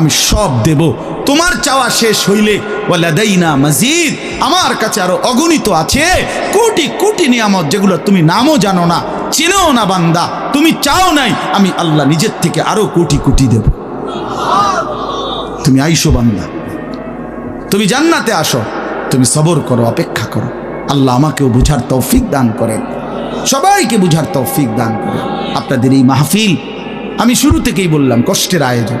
আমি সব দেব। তোমার চাওয়া শেষ হইলে ওয়ালাদাইনা মজিদ, আমার কাছে আরও অগণিত আছে। কোটি কোটি নিয়ামত যেগুলো তুমি নামও জানো না, চিনেও না বান্দা। তুমি চাও নাই, আমি আল্লাহ নিজের থেকে আরও কোটি কোটি দেব। তুমি আইসো বান্দা। তুমি জান্নাতে আসো। তুমি সবর করো, অপেক্ষা করো। আল্লাহ আমাকেও বুঝার তৌফিক দান করেন। সবাইকে বুঝার তৌফিক দান করেন। আপনাদের এই মাহফিল, আমি শুরু থেকেই বললাম, কষ্টের আয়োজন।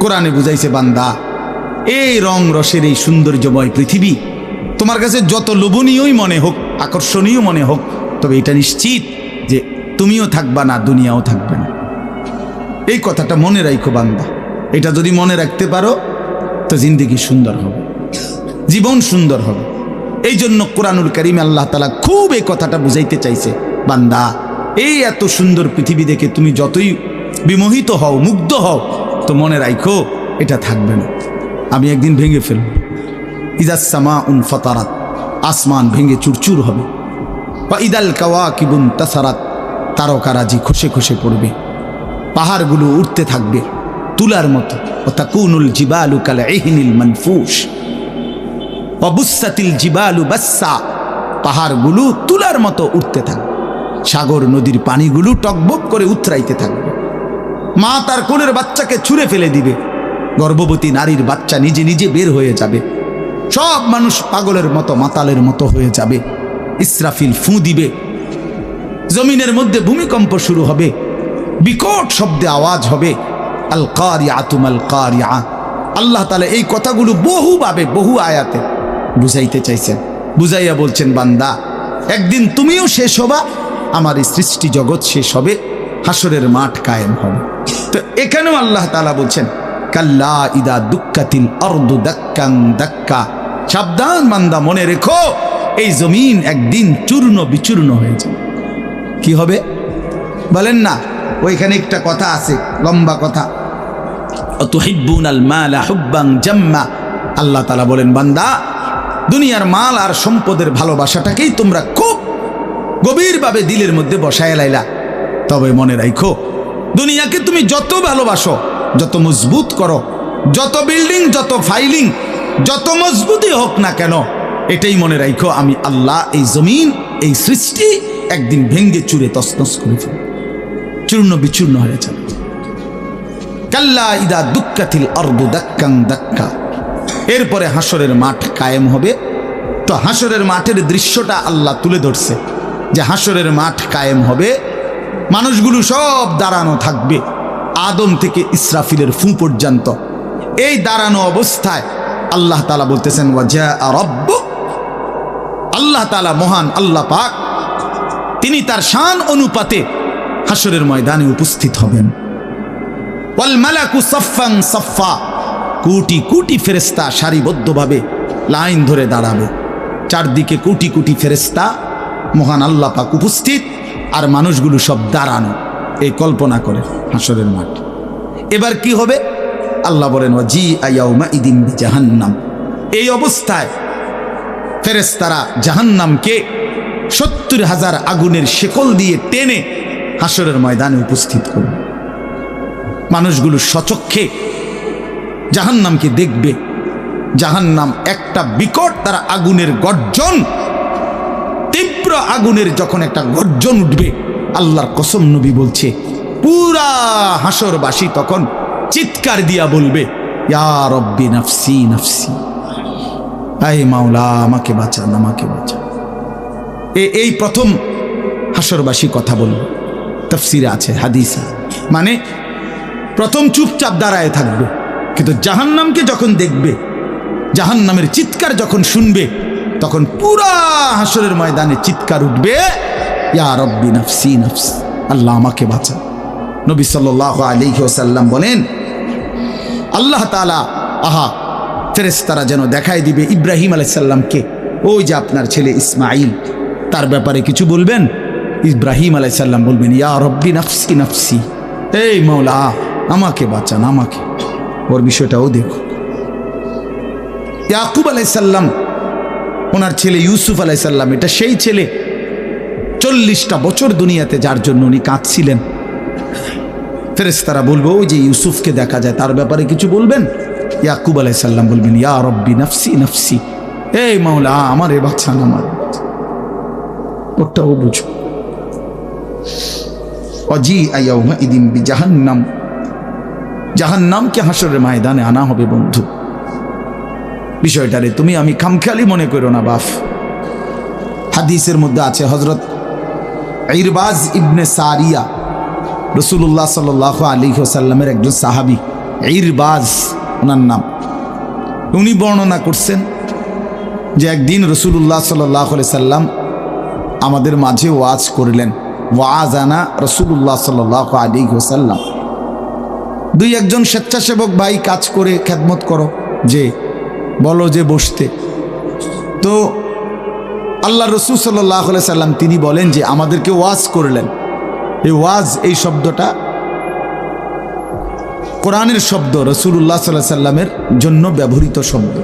কোরআনে বুঝাইছে বান্দা, এই রং রসের এই সৌন্দর্যময় পৃথিবী তোমার কাছে যত লোভনীয়ই মনে হোক, আকর্ষণীয় মনে হোক, তবে এটা নিশ্চিত যে তুমিও থাকবা না, দুনিয়াও থাকবে না। এই কথাটা মনে রাখো বান্দা, এটা যদি মনে রাখতে পারো, তো জিন্দিগি সুন্দর হবে, জীবন সুন্দর হবে। এই জন্য কোরআনুল করিম আল্লাহ তালা খুব এই কথাটা বুঝাইতে চাইছে, বান্দা, এই এত সুন্দর পৃথিবী দেখে তুমি যতই বিমোহিত হও, মুগ্ধ হও তো মনে রাখো এটা থাকবে না। আমি একদিন ভেঙে ফেলব। ইদাসমা উন ফতারাত, আসমান ভেঙে চুরচুর হবে। বা ইদাল কাওয়া কিবুন তাসারাত তারকারাজি খসে খসে পড়বে। পাহাড়গুলো উঠতে থাকবে তুলার মতো। অতাকুনুল জিবালু কাল এহিনিল মানফুস অবুসাতিল জিবালু বাসা পাহাড়গুলো তুলার মতো উঠতে থাকবে। সাগর, নদীর পানিগুলো টকবক করে উতরাইতে থাকবে। মা তার কোলের বাচ্চাকে ছুঁড়ে ফেলে দিবে। গর্ভবতী নারীর বাচ্চা নিজে নিজে বের হয়ে যাবে। সব মানুষ পাগলের মতো, মাতালের মতো হয়ে যাবে। ইসরাফিল ফু দিবে। জমিনের মধ্যে ভূমিকম্প শুরু হবে। বিকট শব্দে আওয়াজ হবে। আল কারিয়া তুম আল কারিয়া। আল্লাহ তালা এই কথাগুলো বহুভাবে, বহু আয়াতে বুঝাইতে চাইছেন। বুঝাইয়া বলছেন, বান্দা, একদিন তুমিও শেষ হবা, আমার এই সৃষ্টি জগৎ শেষ হবে হাসরের মাঠ কায়েম হবে। তো এখানেও আল্লাহ তালা বলছেন, কাল্লা ইদা দুঃখাতিল অর্দু দাক্কাং দাক্কা। সাবধান বান্দা, মনে রেখো, এই জমিন একদিন চূর্ণ বিচূর্ণ হয়ে যাবে। কি হবে? বলেন না, ওইখানে একটা কথা আছে, লম্বা কথা। আল্লাহ তালা বলেন, বান্দা, দুনিয়ার মাল আর সম্পদের ভালোবাসাটাকেই তোমরা খুব গভীরভাবে দিলের মধ্যে বসায় লাইলা। তবে মনে রাখো দুনিয়াকে তুমি যত ভালোবাসো, যত মজবুত করো, যত বিল্ডিং যত ফাইলিং যত মজবুতই হোক না কেন, এটাই মনে রাখো আমি আল্লাহ এই জমিন, এই সৃষ্টি একদিন ভেঙ্গে চুরে তসনস করে ফেলব। চূর্ণ বিচূর্ণ হয়ে যাবে। কাল্লা ইদা দুঃখাতিল অর্দু দাক্কাং দাক্কা। এরপরে হাসরের মাঠ কায়েম হবে। তো হাসরের মাঠের দৃশ্যটা আল্লাহ তুলে ধরছে। যে হাসরের মাঠ কায়েম হবে মানুষগুলো সব দাঁড়ানো থাকবে। আদম থেকে ইসরাফিলের ফু পর্যন্ত। এই দাঁড়ানো অবস্থায় আল্লাহ তালা বলতেছেন ওয়াজা রব্বুক আল্লাহ তালা মহান আল্লাহ পাক, তিনি তার শান অনুপাতে হাসরের ময়দানে উপস্থিত হবেন। মালাকু কোটি কোটি ফেরেস্তা সারিবদ্ধভাবে লাইন ধরে দাঁড়াবে। চারদিকে কোটি কোটি ফেরেস্তা মহান আল্লাহ পাক উপস্থিত। আর মানুষগুলো সব দাঁড়ানো এই কল্পনা করে হাসরের মাঠ। এবার কি হবে? আল্লাহ বলেন জি আয়াউমা ইদিন জাহান্নাম এই অবস্থায় ফেরেস্তারা জাহান্নামকে সত্তর হাজার আগুনের শেকল দিয়ে টেনে হাসরের ময়দানে উপস্থিত করবে। মানুষগুলো সচক্ষে জাহান্নামকে দেখবে। জাহান্নাম একটা বিকট তারা আগুনের গর্জন তীব্র আগুনের যখন একটা গর্জন উঠবে, আল্লাহর কসম নবী বলছে, পুরা হাসরবাসী তখন চিৎকার দিয়া বলবে, ইয়া রব্বি নাফসি নাফসি। আয় মাওলা, আমাকে বাঁচান আমাকে বাঁচান এ- এই প্রথম হাসরবাসী কথা বলবে তফসিরে আছে, হাদিসে। মানে প্রথম চুপচাপ দাঁড়ায় থাকবে, কিন্তু জাহান্নামকে যখন দেখবে, জাহান্নামের চিৎকার যখন শুনবে তখন পুরা হাসরের ময়দানে চিৎকার উঠবে আল্লাহ আমাকে বাঁচা। নবী সাল্লাহ ওসাল্লাম বলেন, আল্লাহ তালা আহা ফেরেস্তারা যেন দেখাই দিবে ইব্রাহিম আলাইসাল্লামকে ওই যে আপনার ছেলে ইসমাইল তার ব্যাপারে কিছু বলবেন? ইব্রাহিম আলাইসাল্লাম বলবেন, ইয়া রব্বি নফসি নফসি, এই মৌলা আমাকে বাঁচান, আমাকে। ওর বিষয়টাও দেখো ইয়াকুব আলাইসাল্লাম ওনার ছেলে ইউসুফ আলাইসাল্লাম এটা সেই ছেলে। চল্লিশটা বছর দুনিয়াতে যার জন্য উনি কাঁদছিলেন। ফেরেস্তারা বলব, ওই যে ইউসুফকে দেখা যায়, তার ব্যাপারে কিছু বলবেন? ইয়াকুব আলাইসাল্লাম বলবেন, ইয়া রব্বি নফসি নফসি। এই মাওলা, আমার এ বাচ্চা না, আমার ওটাও বুঝো অজি আয়াউমা ইদিম বি জাহান্নাম জাহান্নামকে হাসরের ময়দানে আনা হবে, বন্ধু। বিষয়টারে তুমি আমি খামখেয়ালি মনে করো না, বাফ। হাদিসের মধ্যে আছে হজরত ইরবাজ ইবনে সারিয়া রসুল্লাহ সাল আলী সাল্লামের একজন সাহাবি, ইরবাজ, ওনার নাম। উনি বর্ণনা করছেন যে একদিন রসুল্লাহ সাল্লাহ সাল্লাম আমাদের মাঝে ওয়াজ করলেন ওয়াজ আনা রসুল্লাহ সাল্লাহ আলী সাল্লাম দুই একজন স্বেচ্ছাসেবক ভাই কাজ করে খেদমত করো যে বলো যে বসতে। তো আল্লাহ রসুল সাল্লাহ সাল্লাম তিনি বলেন যে আমাদেরকে ওয়াজ করলেন। এই ওয়াজ, এই শব্দটা কোরআনের শব্দ রসুল্লাহ সাল্লাহ সাল্লামের জন্য ব্যবহৃত শব্দ।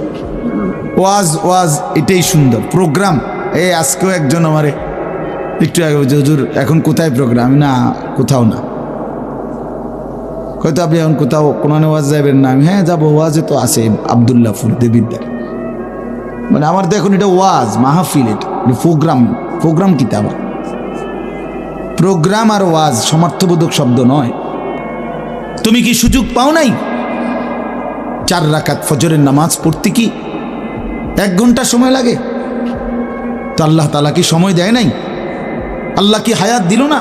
ওয়াজ ওয়াজ, এটাই সুন্দর। প্রোগ্রাম, এই আজকেও একজন আমারে, একটু হুজুর, এখন কোথায় প্রোগ্রাম? না, কোথাও না। হয়তো আপনি এখন কোথাও কোরআনে ওয়াজ যাবেন না। আমি হ্যাঁ যাব, ওয়াজে তো আছে আবদুল্লাহ ফুল দেবিদ্দার মানে আমার তো এখন এটা ওয়াজ, মাহফিল এটা। প্রোগ্রাম প্রোগ্রাম কিতা আবার? প্রোগ্রাম আর ওয়াজ সমার্থবোধক শব্দ নয়। তুমি কি সুযোগ পাও নাই? চার রাকাত ফজরের নামাজ পড়তে কি এক ঘণ্টা সময় লাগে? তো আল্লাহ তালা কি সময় দেয় নাই? আল্লাহ কি হায়াত দিল না?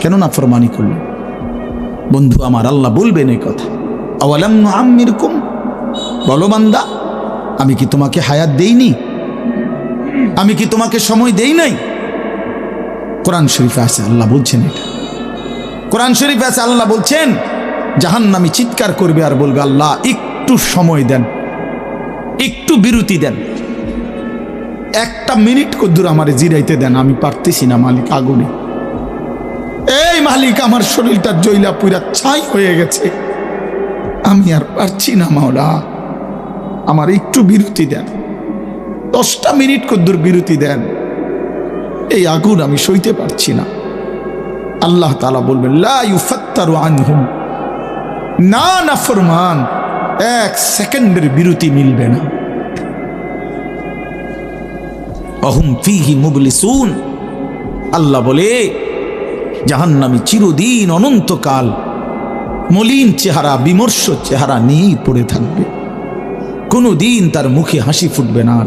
কেন না ফরমানি করল? বন্ধু আমার, আল্লাহ বলবেন এই কথা। আওয়ালাম আম্মির কুম বলো বান্দা, আমি কি তোমাকে হায়াত দেইনি? আমি কি তোমাকে সময় দেই নাই? কোরআন শরীফে আছে, আল্লাহ বলছেন এটা। কোরআন শরীফে আছে, আল্লাহ বলছেন, জাহান্নামি চিৎকার করবে আর বলবে, আল্লাহ, একটু সময় দেন, একটু বিরতি দেন। একটা মিনিট কদ্দুর আমার জিরাইতে দেন, আমি পারতেছি না, মালিক, আগুনে। মালিক আমার শরীরটা জৈলা পুরা ছাই হয়ে গেছে। আমি আর পারছি না, মাওলা। আমার একটু বিরতি দেন। দশটা মিনিট কদ্দুর বিরতি দেন। এই আগুন আমি সইতে পারছি না। আল্লাহ তালা বলবেন, লা ইউফাত্তারু আনহুম। না না, ফরমান, এক সেকেন্ডের বিরতি মিলবে না। ফিহি আল্লাহ বলে জাহান্নামি চিরদিন অনন্তকাল। মলিন চেহারা, বিমর্ষ চেহারা নিয়েই পড়ে থাকবে। কোনো দিন তার মুখে হাসি ফুটবে না আর।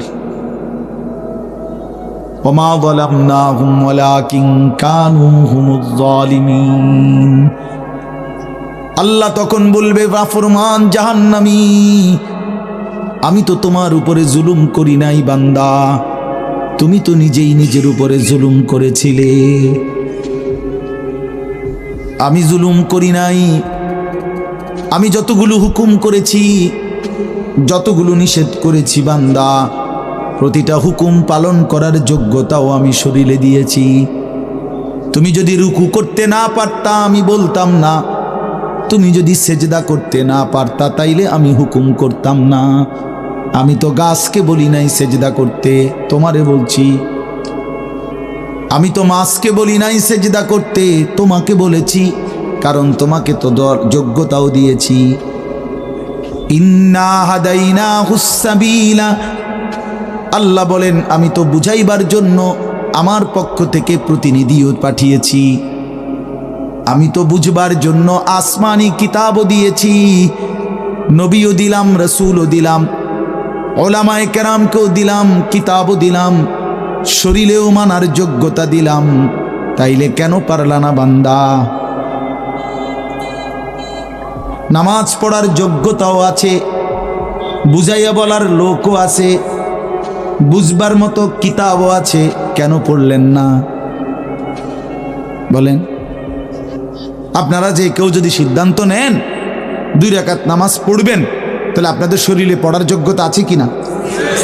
আল্লাহ তখন বলবে বাফরমান জাহান্নামি, আমি তো তোমার উপরে জুলুম করি নাই বান্দা। তুমি তো নিজেই নিজের উপরে জুলুম করেছিলে। আমি জুলুম করি নাই। আমি যতগুলো হুকুম করেছি, যতগুলো নিষেধ করেছি বান্দা, প্রতিটা হুকুম পালন করার যোগ্যতাও আমি শরীরে দিয়েছি। তুমি যদি রুকু করতে না পারতা, আমি বলতাম না। তুমি যদি সেজদা করতে না পারতা, তাইলে আমি হুকুম করতাম না। আমি তো গাছকে বলি নাই সেজদা করতে, তোমারে বলছি আমি তো মাছকে বলি নাই সেজদা করতে, তোমাকে বলেছি, কারণ তোমাকে তো যোগ্যতাও দিয়েছি। ইন্না আল্লাহ বলেন, আমি তো বুঝাইবার জন্য আমার পক্ষ থেকে প্রতিনিধিও পাঠিয়েছি। আমি তো বুঝবার জন্য আসমানি কিতাবও দিয়েছি। নবীও দিলাম, রসুলও দিলাম, ওলামায় কেরামকেও দিলাম, কিতাবও দিলাম। শরীরেও মানার যোগ্যতা দিলাম, তাইলে কেন পারলা না বান্দা? নামাজ পড়ার যোগ্যতাও আছে, বুঝাইয়া বলার লোকও আছে, বুঝবার মতো কিতাবও আছে, কেন পড়লেন না? বলেন, আপনারা যে কেউ যদি সিদ্ধান্ত নেন, দুই রাকাত নামাজ পড়বেন, তাহলে আপনাদের শরীরে পড়ার যোগ্যতা আছে কিনা?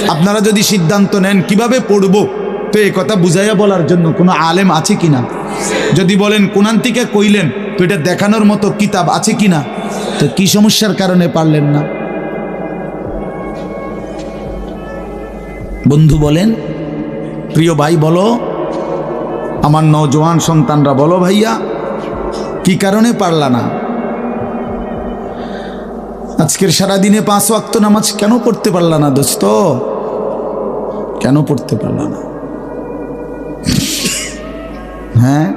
আপনারা যদি সিদ্ধান্ত নেন, কীভাবে পড়ব? তো এ কথা বুঝাইয়া বলার জন্য কোনো আলেম আছে কিনা? যদি বলেন, কোনান থেকে কইলেন, তো এটা দেখানোর মতো কিতাব আছে কিনা? তো কি সমস্যার কারণে পারলেন না? বন্ধু বলেন, প্রিয় ভাই, বলো, আমার নজওয়ান সন্তানরা বলো ভাইয়া, কি কারণে পারলা না? আজকের সারাদিনে পাঁচ ওয়াক্ত নামাজ কেন পড়তে পারলা না দোস্ত? কেন পড়তে পারলা না? হ্যাঁ?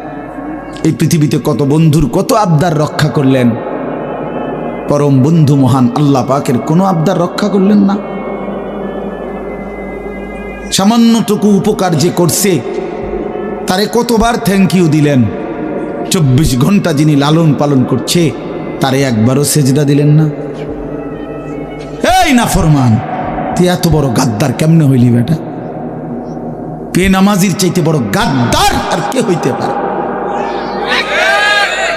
এই পৃথিবীতে কত বন্ধুর কত আবদার রক্ষা করলেন? পরম বন্ধু মহান আল্লাহ পাকের কোনো আবদার রক্ষা করলেন না। সামান্যটুকু উপকার যে করছে, তারে কতবার থ্যাংক ইউ দিলেন। চব্বিশ ঘণ্টা যিনি লালন পালন করছে, তারে একবারও সেজদা দিলেন না। এই না ফরমান তুই এত বড় গাদ্দার কেমনে হইলি বেটা? পে নামাজির চাইতে বড় গাদ্দার আর কে হইতে পারে?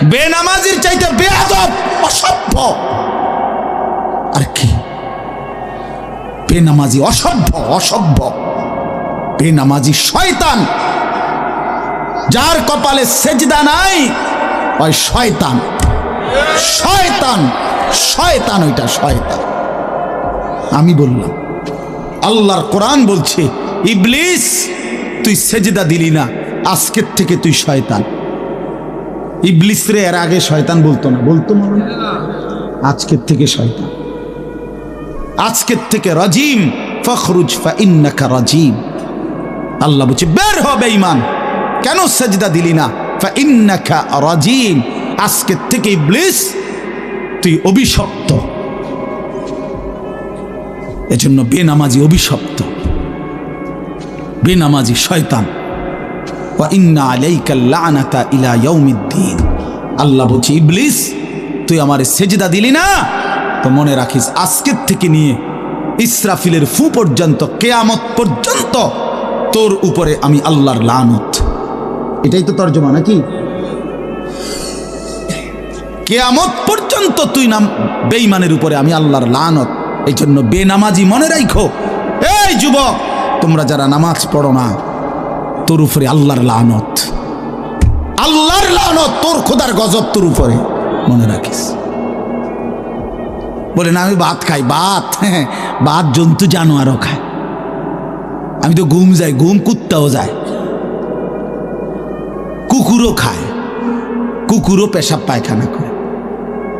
বেনামাজির চাইতে বেয়াদব, অসভ্য। আর কি? বেনামাজি অসভ্য অসভ্য। বেনামাজি শয়তান। যার কপালে সেজদা নাই, ওই শয়তান। শয়তান শয়তান ওইটা শয়তান। আমি বললাম, আল্লাহর কোরআন বলছে, ইবলিস তুই সেজদা দিলি না, আজকের থেকে তুই শয়তান। ইবলিস রে এর আগে শয়তান বলতো না, বলতো মনে? আজকের থেকে শয়তান। আজকের থেকে রাজিম, ফখরুজ ফা ইন্নাকা রাজিম। আল্লাহ বলছে, বের হবে ইমান কেন সেজদা দিলি না? ফা ইন্নাকা রাজিম, আজকের থেকে ইবলিস, তুই অভিশপ্ত। এজন্য বেনামাজি অভিশপ্ত। বেনামাজি শয়তান। ওয়া আল্লাহ বলছে, ইবলিস, তুই আমারে সেজদা দিলি না? তো মনে রাখিস, আজকের থেকে নিয়ে ইসরাফিলের ফু পর্যন্ত, কেয়ামত পর্যন্ত তোর উপরে আমি আল্লাহর লানত। এটাই তো তর্জমা নাকি? কেয়ামত পর্যন্ত তুই নাম বেঈমানের উপরে আমি আল্লাহর লানত। এই জন্য বেনামাজি মনে রাখো এই যুবক! তোমরা যারা নামাজ পড়ো না, তোর উপরে আল্লাহর লানত। আল্লাহর লানত, তোর খোদার গজব তোর উপরে। মনে রাখিস। বলে, না, আমি ভাত খাই, ভাত। হ্যাঁ ভাত জন্তু জানোয়ারও খায়। আমি তো ঘুম যাই, ঘুম কুত্তাও যায়। কুকুরও খায়। কুকুরও পেশাব পায়খানা করে।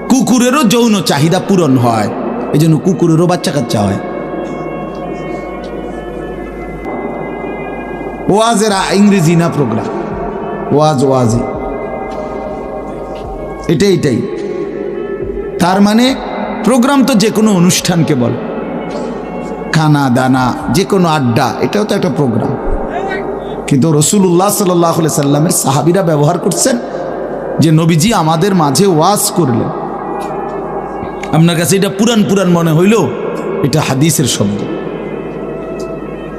কুকুরেরও যৌন চাহিদা পূরণ হয়। এই জন্য কুকুরেরও বাচ্চা কাচ্চা হয়। ওয়াজের ইংরেজি না প্রোগ্রাম? ওয়াজ ওয়াজি। এটাই এটাই। তার মানে প্রোগ্রাম তো যে কোনো অনুষ্ঠানকে বল। খানা, দানা যে কোনো আড্ডা, এটাও তো একটা প্রোগ্রাম। কিন্তু রসুল্লাহ সাল্লাহ সাল্লামের সাহাবিরা ব্যবহার করছেন যে নবীজি আমাদের মাঝে ওয়াজ করলেন। আপনার কাছে এটা পুরান পুরান মনে হইল এটা হাদিসের শব্দ।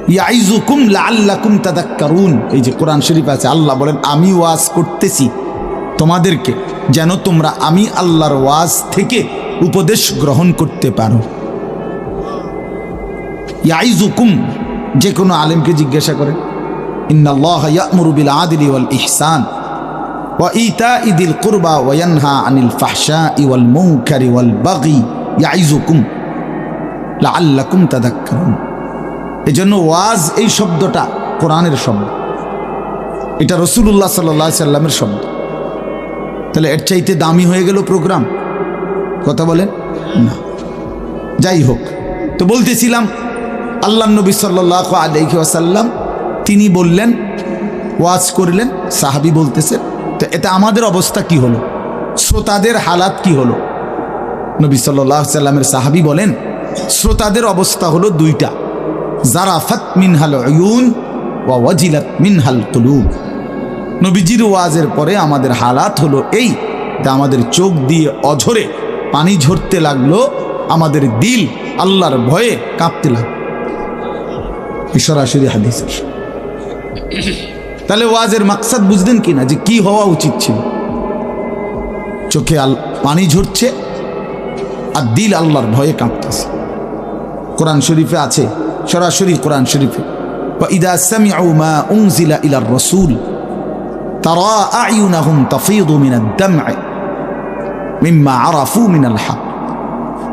ইয়াইজুকুম লাল্লাকুম তাদাক্কারুন। এই যে কোরআন শরীফ আছে, আল্লাহ বলেন, আমি ওয়াজ করতেছি তোমাদেরকে, যেন তোমরা আমি আল্লাহর ওয়াজ থেকে উপদেশ গ্রহণ করতে পারো। ইয়াইজুকুম যে কোনো আলেমকে জিজ্ঞাসা করে ইন্নাল্লাহ ইয়ামুরুবিল আদিলি ওয়াল ইহসান ইতা ইদিল কুরবা ওয়ানহা আনিল ফাহশা ইওয়াল মুনকারি ইউল বাগি। ইয়াইজুকুম লাআল্লাকুম তাদাক্কারুন। এই জন্য ওয়াজ এই শব্দটা কোরআনের শব্দ। এটা রসুল্লাহ সাল্লা সাল্লামের শব্দ। তাহলে এর চাইতে দামি হয়ে গেল প্রোগ্রাম? কথা বলেন? না। যাই হোক, তো বলতেছিলাম, আল্লাহ নবী সাল্লাহ আলহি আসাল্লাম তিনি বললেন, ওয়াজ করলেন, সাহাবি বলতেছে, তো এটা আমাদের অবস্থা কি হলো? শ্রোতাদের হালাত কি হলো? নবী সাল্লাহ সাল্লামের সাহাবি বলেন, শ্রোতাদের অবস্থা হলো দুইটা। জারাফাত মিনহাল ইউন ওয়া ওয়াজিলাত মিনহাল কুলুব। নবীজির ওয়াজের পরে আমাদের হালাত হলো এই তা আমাদের চোখ দিয়ে অঝরে পানি ঝরতে লাগল, আমাদের দিল আল্লাহর ভয়ে কাঁপতে লাগল। সরাসরি হাদিস তাহলে ওয়াজের মাকসাদ বুঝলেন কিনা যে কি হওয়া উচিত ছিল? চোখে আল পানি ঝরছে আর দিল আল্লাহর ভয়ে কাঁপতেছে। কোরআন শরীফে আছে, সরাসরি কোরআন শরীফে।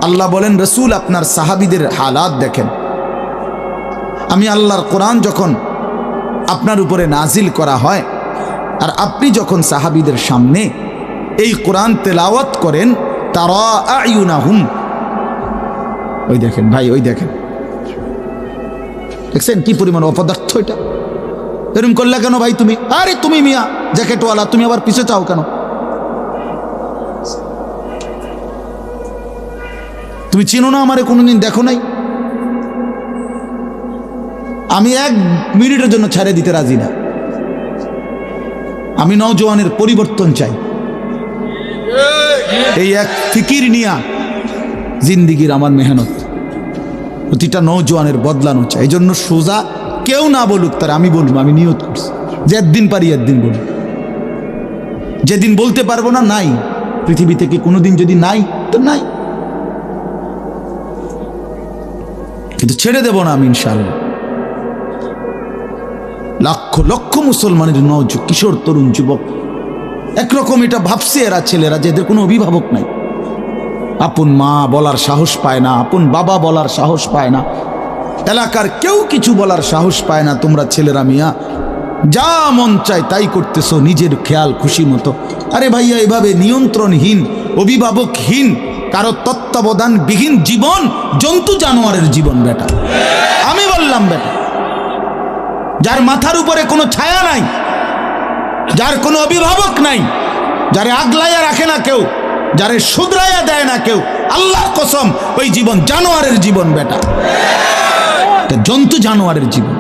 আল্লাহ বলেন, রসুল আপনার সাহাবিদের হালাত দেখেন। আমি আল্লাহর কোরআন যখন আপনার উপরে নাজিল করা হয়, আর আপনি যখন সাহাবিদের সামনে এই কোরআন তেলাওয়াত করেন তারা আইউনাহুম ওই দেখেন, ভাই, ওই দেখেন। দেখছেন কি পরিমাণ অপদার্থ এটা? এরকম করলে কেন ভাই তুমি? আরে তুমি মিয়া, জ্যাকেটওয়ালা, তুমি আবার পিছে চাও কেন? তুমি চিনো না আমারে, কোনোদিন দেখো নাই? আমি এক মিনিটের জন্য ছেড়ে দিতে রাজি না। আমি নওজোয়ানের পরিবর্তন চাই। এই এক ফিকির নিয়া জিন্দিগির আমার মেহনত। প্রতিটা নৌজোয়ানের বদলানো চাই এই জন্য সোজা কেউ না বলুক তার আমি বলব, আমি নিয়ত করছি। যে একদিন পারি একদিন বলব যেদিন বলতে পারব না, নাই। পৃথিবী থেকে কোনোদিন যদি নাই, তো নাই। কিন্তু ছেড়ে দেব না আমি ইনশাল্লাহ লক্ষ লক্ষ মুসলমানের নজ কিশোর, তরুণ, যুবক। একরকম এটা ভাবছে এরা ছেলেরা যে এদের কোনো অভিভাবক নাই। আপন মা বলার সাহস পায় না, আপন বাবা বলার সাহস পায় না। এলাকার কেউ কিছু বলার সাহস পায় না, তোমরা ছেলেরা মিয়া। যা মন চায় তাই করতেছো, নিজের খেয়াল খুশি মতো। আরে ভাইয়া, এভাবে নিয়ন্ত্রণহীন, অভিভাবকহীন, কারও তত্ত্বাবধানবিহীন জীবন, জন্তু জানোয়ারের জীবন বেটা। আমি বললাম বেটা, যার মাথার উপরে কোনো ছায়া নাই, যার কোনো অভিভাবক নাই, যারে আগলাইয়া রাখে না কেউ যারে শুধরাইয়া দেয় না কেউ আল্লাহ কসম, ওই জীবন জানোয়ারের জীবন বেটা। জন্তু জানোয়ারের জীবন।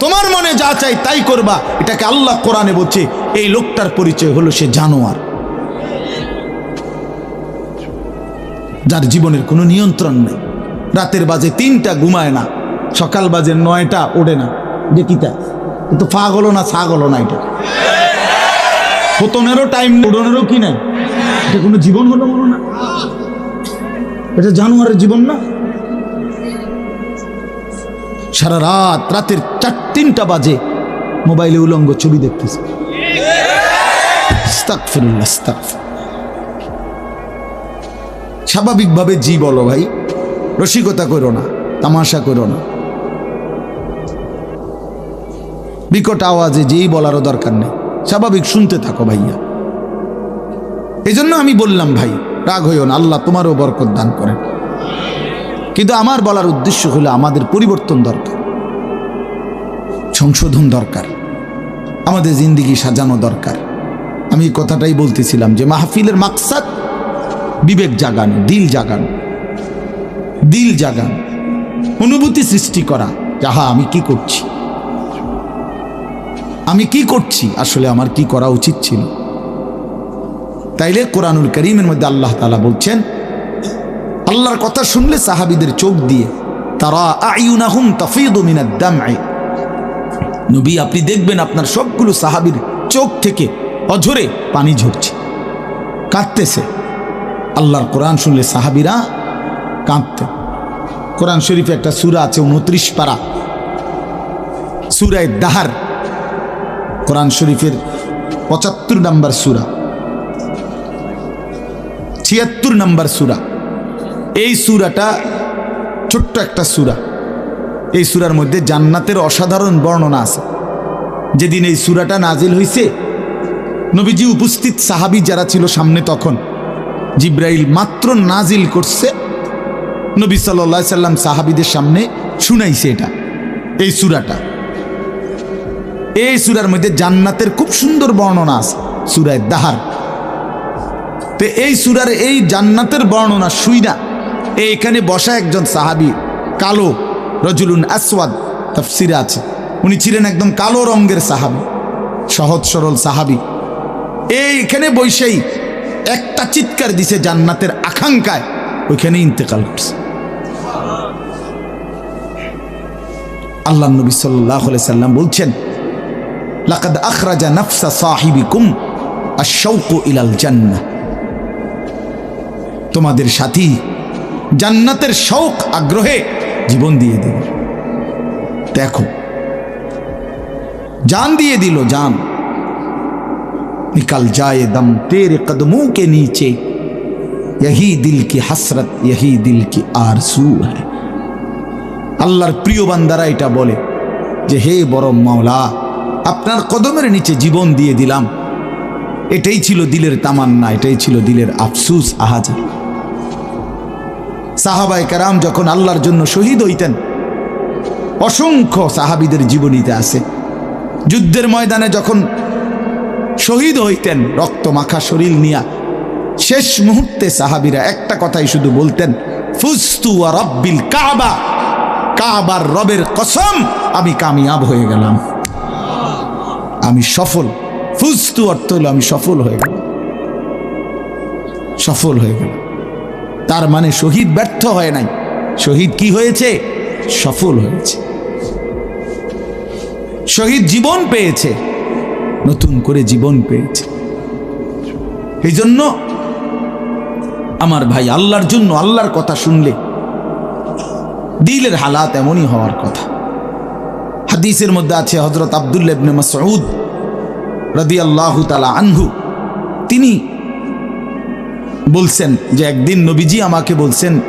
তোমার মনে যা চাই তাই করবা, এটাকে আল্লাহ কোরআনে বলছে, এই লোকটার পরিচয় হলো সে জানোয়ার। যার জীবনের কোনো নিয়ন্ত্রণ নেই। রাতের বাজে তিনটা ঘুমায় না, সকাল বাজে নয়টা ওড়ে না। দেখিতা কিন্তু ফাগ হলো না ছাগ হলো না এটা। ফতনেরও টাইম উড়নেরও কি নাই? এটা কোনো জীবন হলো বলো না? এটা জানোয়ারের জীবন না? সারা রাত, রাতের চার, তিনটা বাজে মোবাইলে উলঙ্গ ছবি দেখতেছে। স্বাভাবিকভাবে জি বলো ভাই, রসিকতা করো না, তামাশা করো না। বিকট আওয়াজে যেই বলারও দরকার নেই। স্বাভাবিক শুনতে থাকো ভাইয়া। এই জন্য আমি বললাম, ভাই, রাগ হইও না, আল্লাহ তোমারও বরকত দান করেন। কিন্তু আমার বলার উদ্দেশ্য হলো আমাদের পরিবর্তন দরকার, সংশোধন দরকার, আমাদের জিন্দিগি সাজানো দরকার। আমি কথাটাই বলতেছিলাম যে মাহফিলের মাকসাদ বিবেক জাগানো, দিল জাগানো দিল জাগানো, অনুভূতি সৃষ্টি করা যাহা আমি কি করছি? আমি কি করছি? আসলে আমার কি করা উচিত ছিল? তাইলে কোরআনুল করিমের মধ্যে আল্লাহ তালা বলছেন, আল্লাহর কথা শুনলে সাহাবিদের চোখ দিয়ে, তারা আইউনাহুম তাফিদু মিনাদ দামঈ। নবী, আপনি দেখবেন আপনার সবগুলো সাহাবীর চোখ থেকে অঝরে পানি ঝরছে, কাঁদতেছে। আল্লাহর কোরআন শুনলে সাহাবীরা কাঁদতেন কোরআন শরীফে একটা সূরা আছে উনত্রিশ পারা। সূরায় দাহার, কোরআন শরীফের পঁচাত্তর নম্বর সূরা। ছিয়াত্তর নম্বর সুরা। এই সুরাটা ছোট্ট একটা সুরা। এই সূরার মধ্যে জান্নাতের অসাধারণ বর্ণনা আছে। যেদিন এই সুরাটা নাজিল হইছে, নবীজি উপস্থিত সাহাবি যারা ছিল সামনে তখন, জিব্রাইল মাত্র নাজিল করছে, নবী সাল্লাহ সাল্লাম সাহাবীদের সামনে শুনাইছে এটা, এই সুরাটা। এই সুরার মধ্যে জান্নাতের খুব সুন্দর বর্ণনা আছে, সূরায় দাহার। তো এই সূরার এই জান্নাতের বর্ণনা শুইনা এখানে বসা একজন সাহাবী, কালো, রজুলুন আসওয়াদ, তাফসিরে আছে। উনি ছিলেন একদম কালো রঙের সাহাবি, সহজ সরল সাহাবি। এইখানে বৈশেই একটা চিৎকার দিছে জান্নাতের আকাঙ্ক্ষায় ওইখানে ইন্তেকাল করছে। আল্লাহ নবী সাল্লাম বলছেন, লাকাদ আখরাজা নাফসা সাহিবিকুম আশৌকু ইলাল জান্নাহ। তোমাদের সাথী জান্নাতের শৌক আগ্রহে জীবন দিয়ে দিল দেখো जान दिए दिलो जान निकल जाए दम तेरे कदमों के नीचे यही दिल की हसरत यही दिल की आरसू है আল্লাহর প্রিয় বান্দারা এটা বলে যে হে বড় মাওলা আপনার কদমের নিচে জীবন দিয়ে দিলাম এটাই ছিল দিলের তামান্না এটাই ছিল দিলের আফসুস আহাজা সাহাবাই কারাম যখন আল্লাহর জন্য শহীদ হইতেন, অসংখ্য সাহাবিদের জীবনীতে আছে। যুদ্ধের ময়দানে যখন শহীদ হইতেন, রক্ত মাখা শরীর নিয়া শেষ মুহূর্তে সাহাবিরা একটা কথাই শুধু বলতেন ফুস্তু রব্বিল কাবা, কাবার রবের কসম, আমি কামিয়াব হয়ে গেলাম। আমি সফল। ফুস্তু অর্থ হলো আমি সফল হয়ে গেলাম। সফল হয়ে গেলাম। তার মানে শহীদ ব্যর্থ হয় নাই। শহীদ কি হয়েছে? সফল হয়েছে। শহীদ জীবন পেয়েছে। নতুন করে জীবন পেয়েছে। এই জন্য আমার ভাই আল্লাহর জন্য আল্লাহর কথা শুনলে দিলের হালাত এমনই হওয়ার কথা। হাদিসের মধ্যে আছে হজরত আবদুল্লাবনে মাসউদ রদি আল্লাহ তালা আনহু। তিনি বলছেন যে একদিন নবীজি আমাকে বলছেন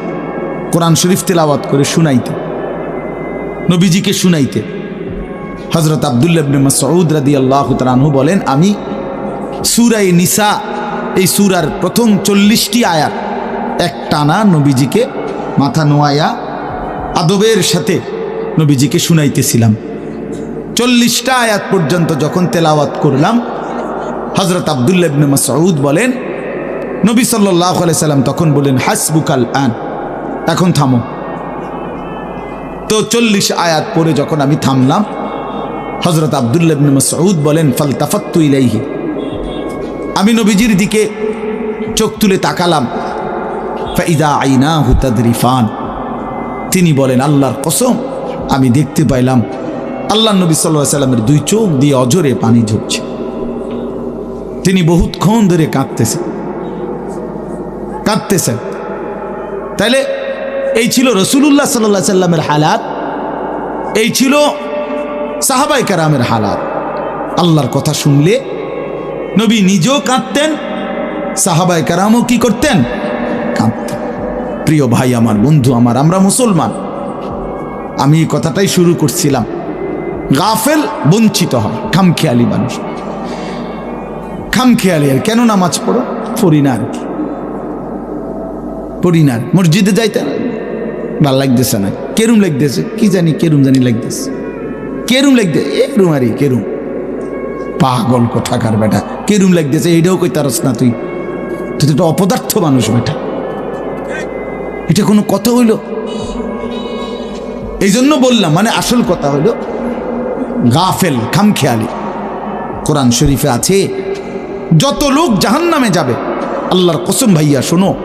কোরআন শরীফ তেলাওয়াত করে শুনাইতে। নবীজিকে শুনাইতে। হজরত আবদুল্লাবনে মাসউদ রাদি আল্লাহ তালানহু বলেন, আমি সুরাই নিসা, এই সুরার প্রথম চল্লিশটি আয়াত এক টানা নবীজিকে মাথা নোয়াইয়া আদবের সাথে নবীজিকে শুনাইতেছিলাম। চল্লিশটা আয়াত পর্যন্ত যখন তেলাওয়াত করলাম হজরত আবদুল্লাবনে মাসউদ বলেন নবী সাল্লাহ সাল্লাম তখন বলেন হাসবুকাল আন। এখন থামো। তো চল্লিশ আয়াত পরে যখন আমি থামলাম হজরত আবদুল্লাবনে মাসউদ বলেন ফাল তাফাত্তু ইলাইহি। আমি নবীজির দিকে চোখ তুলে তাকালাম। ফাইদা আইনা হুতাদরিফান তিনি বলেন, আল্লাহর কসম, আমি দেখতে পাইলাম, আল্লাহ নবী সাল্লাহ সাল্লামের দুই চোখ দিয়ে অজরে পানি ঝরছে। তিনি বহুতক্ষণ ধরে কাঁদতেছেন কাঁদতেছেন। তাইলে এই ছিল রসুল্লাহ সাল্লাহ সাল্লামের হালাত, এই ছিল সাহাবাই কারামের হালাত। আল্লাহর কথা শুনলে নবী নিজেও কাঁদতেন সাহাবাই কারামও কি করতেন? কাঁদতেন। প্রিয় ভাই, আমার বন্ধু, আমার, আমরা মুসলমান। আমি এই কথাটাই শুরু করছিলাম। গাফেল, বঞ্চিত হয় খামখেয়ালি মানুষ। খামখেয়ালি আর কেন নামাজ পড়ো? পড়ি না আর কি। পড়ি না। মসজিদে যাইতে। ভালো লাগতেছে না। কেরুম লাগতেছে। কি জানি কেরুম জানি লাগতেছে। কেরুম লাগতে এরুম আরে, কেরুম। পাগল কোথাকার বেটা। কেরুম লাগতেছে এইটাও কই তারস না তুই। তুই তো একটা অপদার্থ মানুষ বেটা। এটা কোনো কথা হইল? এই জন্য বললাম মানে আসল কথা হইল, গাফেল, খামখেয়ালি। কোরআন শরীফে আছে, যত লোক জাহান নামে যাবে, আল্লাহর কসম ভাইয়া, শোনো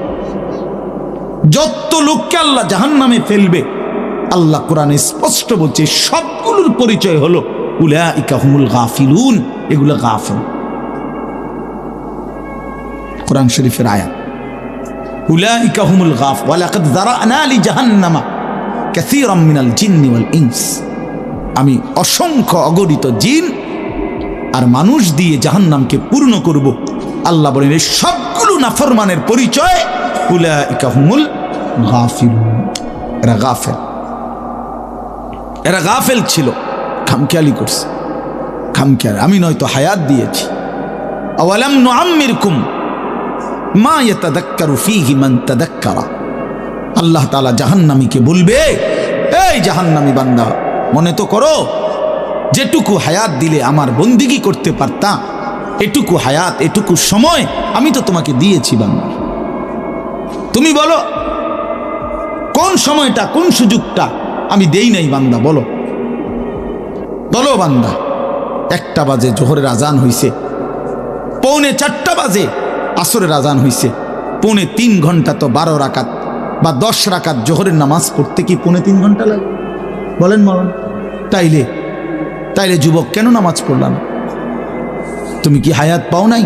যত লোককে আল্লাহ জাহান নামে ফেলবে, আল্লাহ কোরআনে স্পষ্ট বলছে, সবগুলোর পরিচয় হলো উলা ইকাহুমুল গাফিলুন, এগুলো গাফিল। কোরআন শরীফের আয়াত, উলাইকা হুমুল গাফ, ওয়ালাকাদ যারানা লি জাহান্নামা মিনাল আমি অসংখ্য অগণিত জিন আর মানুষ দিয়ে জাহান্নামকে পূর্ণ করব। আল্লাহ বলেন সবগুলো নাফরমানের পরিচয় এরা গাফেল। এরা গাফেল ছিল। খামখেয়ালি করছে। খামখেয়াল। আমি নয়তো হায়াত দিয়েছি। আওয়ালাম নুআম্মিরকুম মা ইয়াতাদাক্কারু ফীহি মান তাদাক্কারা। আল্লাহ তাআলা জাহান্নামীকে বলবে, এই জাহান্নামী বান্দা, মনে তো করো, যেটুকু হায়াত দিলে আমার বন্দিগি করতে পারতাম, এটুকু হায়াত, এটুকু সময় আমি তো তোমাকে দিয়েছি বান্দা। তুমি বলো, কোন সময়টা, কোন সুযোগটা আমি দেই নাই বান্দা, বলো। বলো বান্দা, একটা বাজে জোহরের আজান হইছে, পৌনে চারটা বাজে আসরের আজান হইছে, পৌনে তিন ঘণ্টা তো বারো রাকাত বা দশ রাকাত জোহরের নামাজ পড়তে কি পৌনে তিন ঘণ্টা লাগে? বলেন মরণ। তাইলে তাইলে যুবক কেন নামাজ পড়লাম তুমি কি হায়াত পাও নাই?